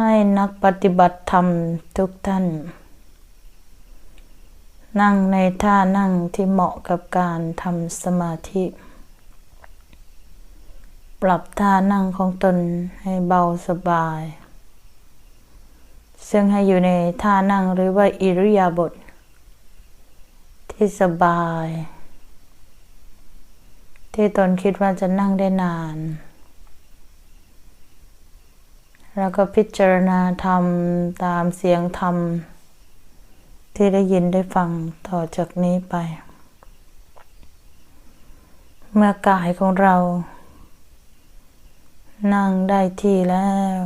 ให้นักปฏิบัติธรรมทุกท่าน นั่งในท่านั่งที่เหมาะกับการทำสมาธิ ปรับท่านั่งของตนให้เบาสบาย ซึ่งให้อยู่ในท่านั่งหรือว่าอิริยาบถที่สบาย ที่ตนคิดว่าจะนั่งได้นาน แล้วก็พิจารณาธรรมตามเสียงธรรม ที่ได้ยินได้ฟังต่อจากนี้ไป เมื่อกายของเรา นั่งได้ที่แล้ว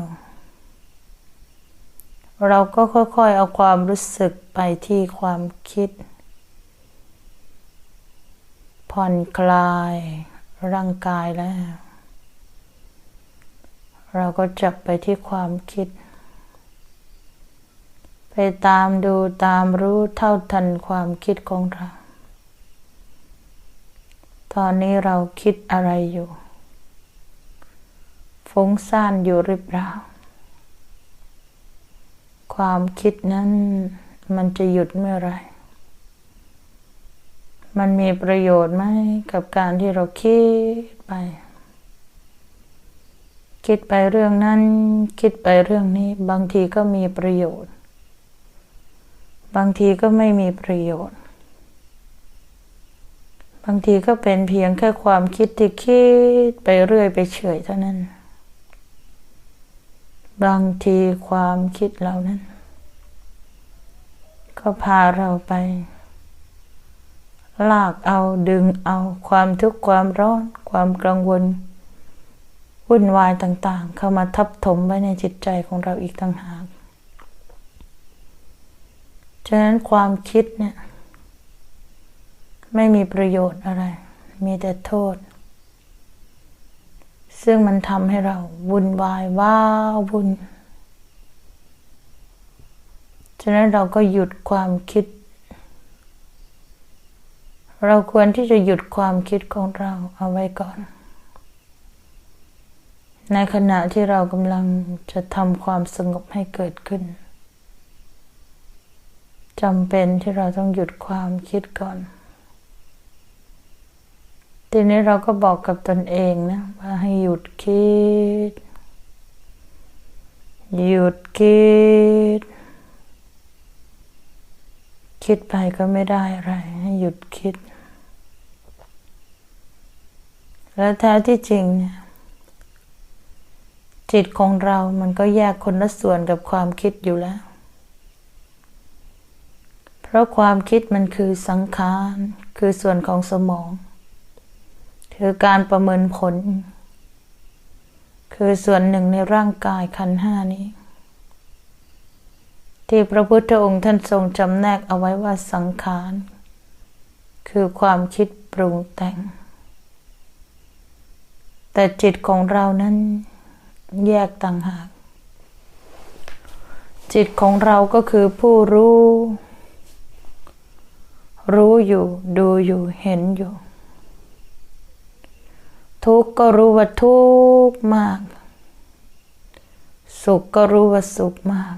เราก็ค่อยๆเอาความรู้สึกไปที่ความคิด ผ่อนคลายร่างกายแล้ว เราก็จับไปที่ความคิด ไปตามดูตามรู้เท่าทันความคิดของเรา ตอนนี้เราคิดอะไรอยู่ ฟุ้งซ่านอยู่หรือเปล่า ความคิดนั้นมันจะหยุดเมื่อไรมันมีประโยชน์ไหมกับการที่เราคิดไป คิดไปเรื่องนั้น คิดไปเรื่องนี้ บางทีก็มีประโยชน์ บางทีก็ไม่มีประโยชน์ บางทีก็เป็นเพียงแค่ความคิดที่คิดไปเรื่อยไปเฉยเท่านั้น บางทีความคิดเหล่านั้น ก็พาเราไป ลากเอาดึงเอาความทุกข์ความร้อน ความกังวล วุ่นวายต่างๆ เข้ามาทับถมไว้ในจิตใจของเราอีกต่างหาก ฉะนั้นความคิดเนี่ย ไม่มีประโยชน์อะไร มีแต่โทษ ซึ่งมันทำให้เราวุ่นวายว้าวุ่น ฉะนั้นเราก็หยุดความคิด เราควรที่จะหยุดความคิดของเราเอาไว้ก่อน ในขณะที่เรากำลังจะทำความสงบให้เกิดขึ้นจำเป็นที่เราต้องหยุดความคิดก่อน ทีนี้เราก็บอกกับตนเองนะว่าให้หยุดคิด หยุดคิด คิดไปก็ไม่ได้อะไร ให้หยุดคิด แล้วแท้ที่จริงเนี่ย จิตของเรามันก็แยกคนละส่วนกับความคิดอยู่แล้ว เพราะความคิดมันคือสังขาร คือส่วนของสมอง คือการประเมินผล คือส่วนหนึ่งในร่างกายขันห้านี้ ที่พระพุทธองค์ท่านทรงจำแนกเอาไว้ว่าสังขาร คือความคิดปรุงแต่ง แต่จิตของเรานั้น แยกต่างหาก จิตของเราก็คือผู้รู้ รู้อยู่ ดูอยู่เห็นอยู่ ทุกข์ก็รู้ว่าทุกข์มาก สุขก็รู้ว่าสุขมาก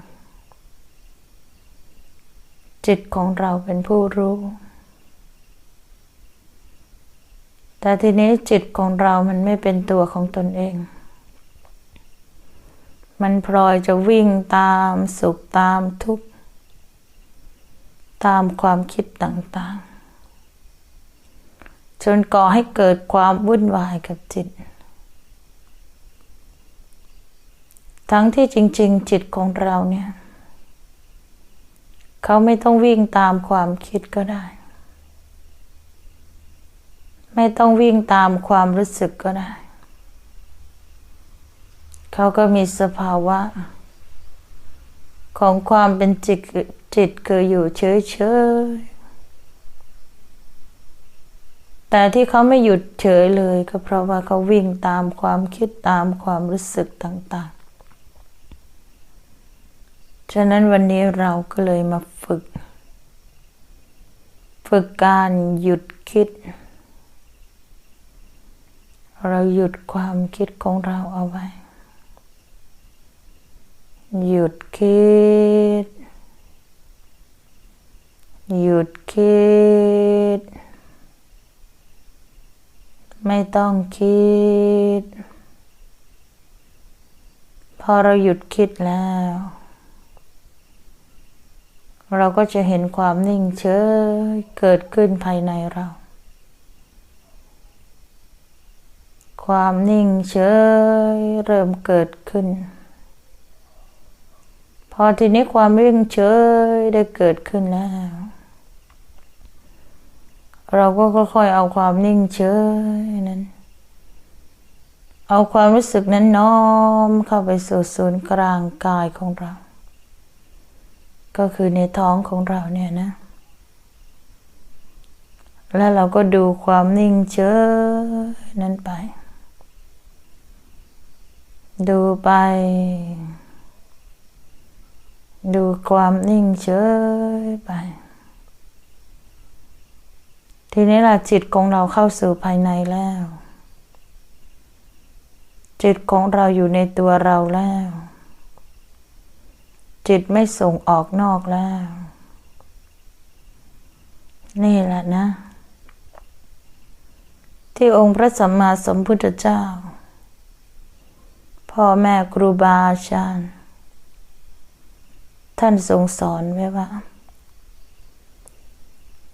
จิตของเราเป็นผู้รู้แต่ทีนี้จิตของเรามันไม่เป็นตัวของตนเอง มันพลอยจะวิ่งตามสุขตามทุกข์ ตามความคิดต่างๆ จนก่อให้เกิดความวุ่นวายกับจิต ทั้งที่จริง ๆ จิตของเราเนี่ย เขาไม่ต้องวิ่งตามความคิดก็ได้ ไม่ต้องวิ่งตามความรู้สึกก็ได้ เขาก็มีสภาวะ ของความเป็นจิตจิตคืออยู่เฉยๆแต่ที่เขาไม่หยุดเฉยเลยก็เพราะว่าเขาวิ่งตามความคิดตามความรู้สึกต่าง ๆ ฉะนั้นวันนี้เราก็เลยมาฝึก ฝึกการหยุดคิด เราหยุดความคิดของเราเอาไว้ หยุดคิด หยุดคิด ไม่ต้องคิด พอเราหยุดคิดแล้ว เราก็จะเห็นความนิ่งเฉยเกิดขึ้นภายในเรา ความนิ่งเฉยเริ่มเกิดขึ้น พอทีนี้ความนิ่งเฉยได้เกิดขึ้นแล้ว เราก็ค่อยๆเอาความนิ่งเฉยนั้น เอาความรู้สึกนั้นน้อมเข้าไปสู่ศูนย์กลางกายของเรา ก็คือในท้องของเราเนี่ยนะ แล้วเราก็ดูความนิ่งเฉยนั้นไป ดูไป ดูความนิ่งเฉยไป ทีนี้ล่ะจิตของเราเข้าสู่ภายในแล้ว จิตของเราอยู่ในตัวเราแล้ว จิตไม่ส่งออกนอกแล้ว นี่แหละนะ ที่องค์พระสัมมาสัมพุทธเจ้า พ่อแม่ครูบาอาจารย์ ท่านทรงสอนไว้ว่า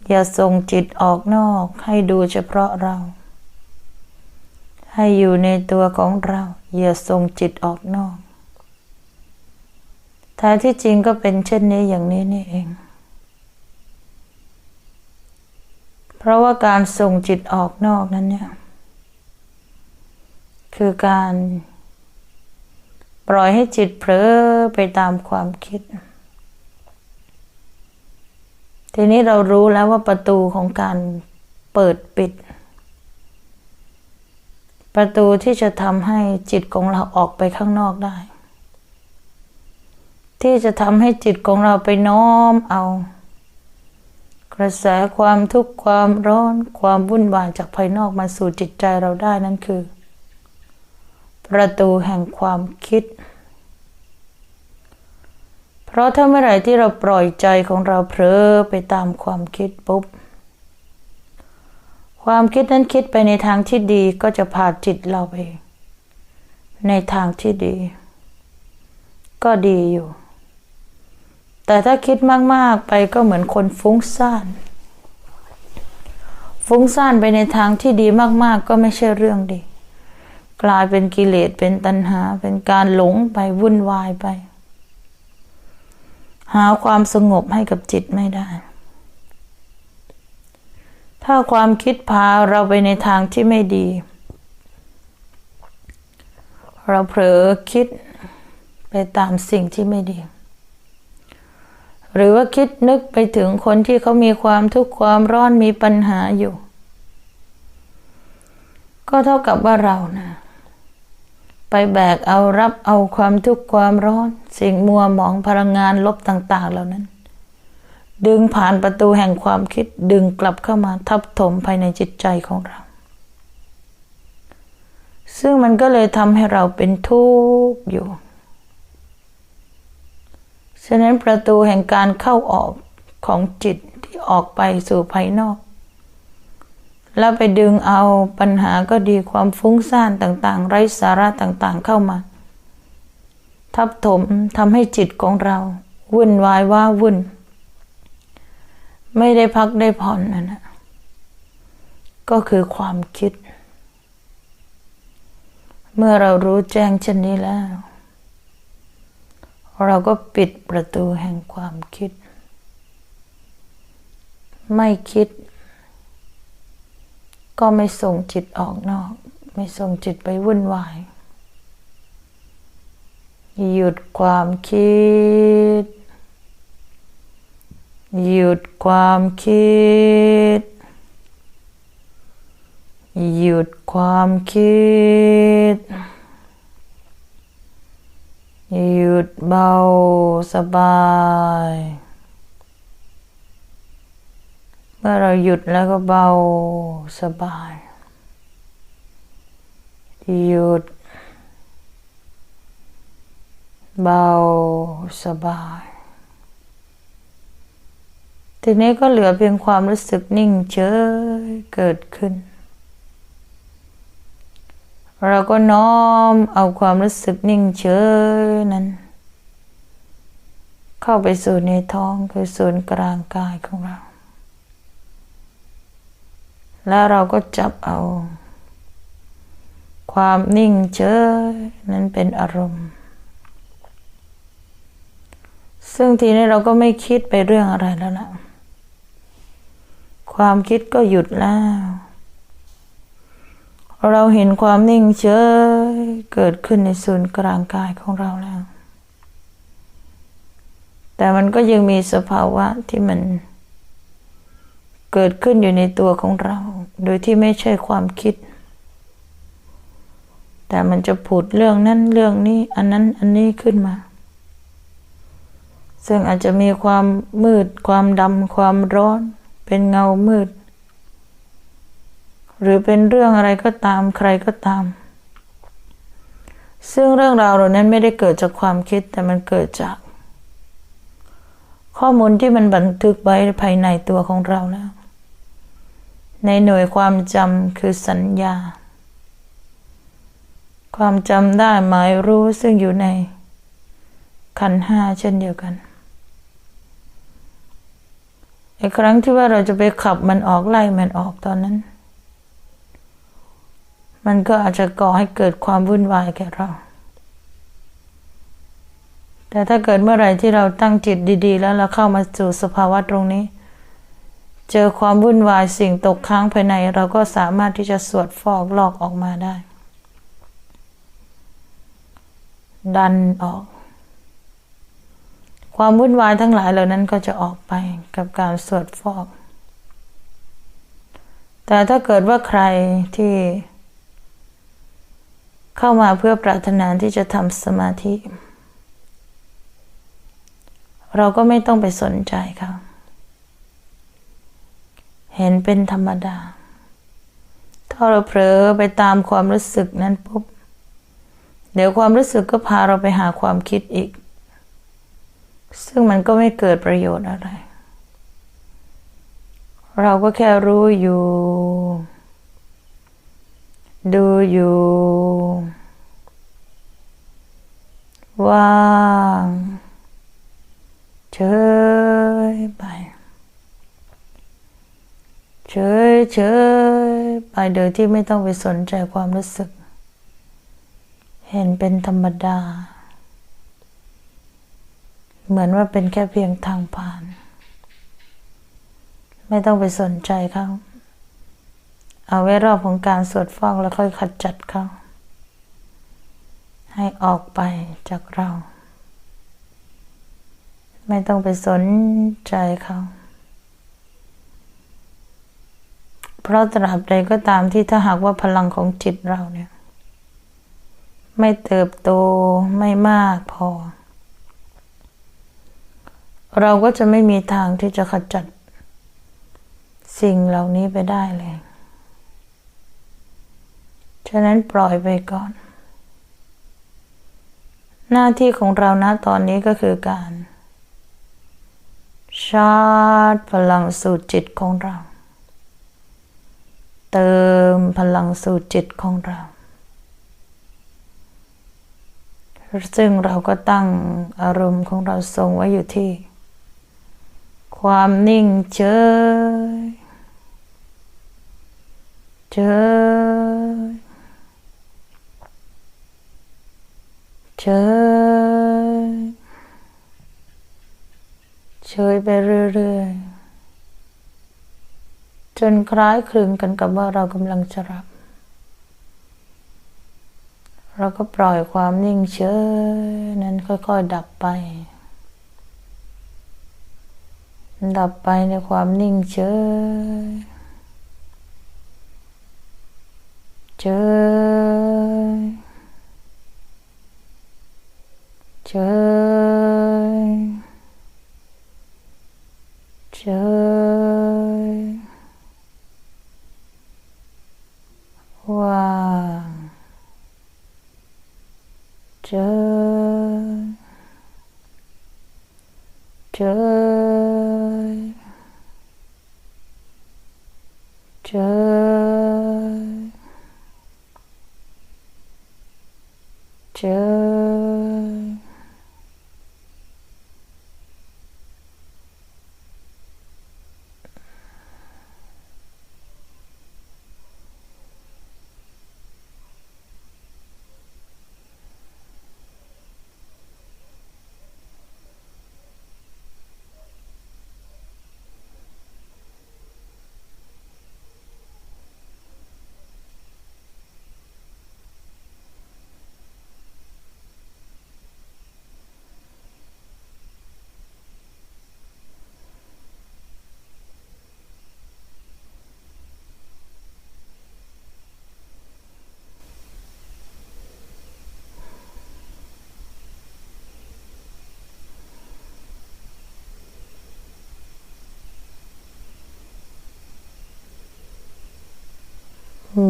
อย่าส่งจิตออกนอกให้ดูเฉพาะเรา ให้อยู่ในตัวของเรา อย่าส่งจิตออกนอกท้าที่จริงก็เป็นเช่นนี้อย่างนี้นี่เอง เพราะว่าการส่งจิตออกนอกนั้นเนี่ย คือการปล่อยให้จิตเผลอไปตามความคิด ทีนี้เรารู้แล้วว่าประตูของการเปิดปิด ประตูที่จะทำให้จิตของเราออกไปข้างนอกได้ ที่จะทำให้จิตของเราไปน้อมเอา กระแสความทุกข์ความร้อนความวุ่นวายจากภายนอกมาสู่จิตใจเราได้นั่นคือ ประตูแห่งความคิด เพราะถ้าเมื่อไหร่ที่เราปล่อยใจของเราเผลอไปตามความคิดปุ๊บ ความคิดนั้นคิดไปในทางที่ดีก็จะพาจิตเราไป ในทางที่ดี ก็ดีอยู่ แต่ถ้าคิดมาก ๆ ไปก็เหมือนคนฟุ้งซ่าน ฟุ้งซ่านไปในทางที่ดีมาก ๆ ก็ไม่ใช่เรื่องดี กลายเป็นกิเลสเป็นตัณหา เป็นการหลงไปวุ่นวายไป หาความสงบให้กับจิตไม่ได้ ถ้าความคิดพาเราไปในทางที่ไม่ดี เราเผลอคิดไปตามสิ่งที่ไม่ดี หรือว่าคิดนึกไปถึงคนที่เขามีความทุกข์ความร้อนมีปัญหาอยู่ ก็เท่ากับว่าเรานะ ไปแบกเอารับเอาความทุกข์ความร้อน สิ่งมัวหมองพลังงานลบต่าง ๆ เหล่านั้น ดึงผ่านประตูแห่งความคิดดึงกลับเข้ามาทับถมภายในจิตใจของเรา ซึ่งมันก็เลยทำให้เราเป็นทุกข์อยู่ฉะนั้นประตูแห่งการเข้าออกของจิตที่ออกไปสู่ภายนอก แล้วไปดึงเอาปัญหาก็ดีความฟุ้งซ่านต่างๆ ไร้สาระต่างๆเข้ามา ทับถมทำให้จิตของเรา วุ่นวายว่าวุ่น ไม่ได้พักได้ผ่อนนั่นนะก็คือความคิด เมื่อเรารู้แจ้งเช่นนี้แล้ว เราก็ปิดประตูแห่งความคิด ไม่คิด ก็ไม่ส่งจิตออกนอก ไม่ส่งจิตไปวุ่นวาย หยุดความคิด หยุดความคิด หยุดความคิด หยุดเบาสบาย เมื่ อเราหยุดแล้วก็เบาสบาย หยุด เบาสบาย ทีนี้ก็เหลือเพียงความรู้สึกนิ่งเฉยเกิดขึ้น เราก็น้อมเอาความรู้สึกนิ่งเฉยนั้น เข้าไปสู่ในท้องคือศูนย์กลางกายของเรา แล้วเราก็จับเอา ความนิ่งเฉยนั้นเป็นอารมณ์ ซึ่งทีนี้เราก็ไม่คิดไปเรื่องอะไรแล้วล่ะความคิดก็หยุดแล้ว เราเห็นความนิ่งเฉยเกิดขึ้นในศูนย์กลางกายของเราแล้ว แต่มันก็ยังมีสภาวะที่มันเกิดขึ้นอยู่ในตัวของเรา โดยที่ไม่ใช่ความคิด แต่มันจะผุดเรื่องนั้นเรื่องนี้ อันนั้นอันนี้ขึ้นมา ซึ่งอาจจะมีความมืด ความดำความร้อน เป็นเงามืด หรือเป็นเรื่องอะไรก็ตามใครก็ตาม ซึ่งเรื่องราวเหล่านั้นไม่ได้เกิดจากความคิดแต่มันเกิดจาก ข้อมูลที่มันบันทึกไว้ภายในตัวของเราแล้ว ในหน่วยความจำคือสัญญา ความจำได้หมายรู้ซึ่งอยู่ใน ขันห้าเช่นเดียวกันไอ้ครั้งที่ว่าเราจะไปขับมันออกไล่มันออกตอนนั้น มันก็อาจจะก่อให้เกิดความวุ่นวายแก่เรา แต่ถ้าเกิดเมื่อไหร่ที่เราตั้งจิตดี ๆ แล้วเราเข้ามาสู่สภาวะตรงนี้ เจอความวุ่นวายสิ่งตกค้างภายใน เราก็สามารถที่จะสวดฟอกลอกออกมาได้ ดันออก ความวุ่นวายทั้งหลายเหล่านั้นก็จะออกไปกับการสวดฟอก แต่ถ้าเกิดว่าใครที่ เข้ามาเพื่อปรารถนาที่จะทำสมาธิ เราก็ไม่ต้องไปสนใจเขา เห็นเป็นธรรมดา ถ้าเราเผลอไปตามความรู้สึกนั้นปุ๊บ เดี๋ยวความรู้สึกก็พาเราไปหาความคิดอีก ซึ่งมันก็ไม่เกิดประโยชน์อะไร เราก็แค่รู้อยู่ ดูอยู่ ว่างเฉยไป เฉยเฉยไปโดยที่ไม่ต้องไปสนใจความรู้สึก เห็นเป็นธรรมดา เหมือนว่าเป็นแค่เพียงทางผ่าน ไม่ต้องไปสนใจเขาเอาไว้รอบของการสวดฟอกแล้วค่อยขจัดเขาให้ออกไปจากเรา ไม่ต้องไปสนใจเขา เพราะตราบใดก็ตามที่ถ้าหากว่าพลังของจิตเราเนี่ย ไม่เติบโตไม่มากพอ เราก็จะไม่มีทางที่จะขจัด สิ่งเหล่านี้ไปได้เลย ฉะนั้นปล่อยไปก่อน หน้าที่ของเราณตอนนี้ก็คือการชาร์จพลังสู่จิตของเรา เติมพลังสู่จิตของเรา ซึ่งเราก็ตั้งอารมณ์ของเราทรงไว้อยู่ที่ ความนิ่งเฉยเฉยเฉยเฉยไปเรื่อยๆ จนคล้ายคลึงกันกับว่าเรากำลังจะรับ เราก็ปล่อยความนิ่งเฉยนั้นค่อยๆดับไป ดับไปในความนิ่งเฉยเฉยเฉยเฉยว่างเฉย เจยเจยเจย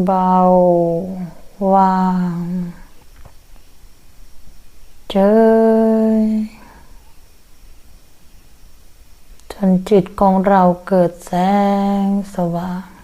เบาวางเจยจนจิตของเราเกิดแสงสว่าง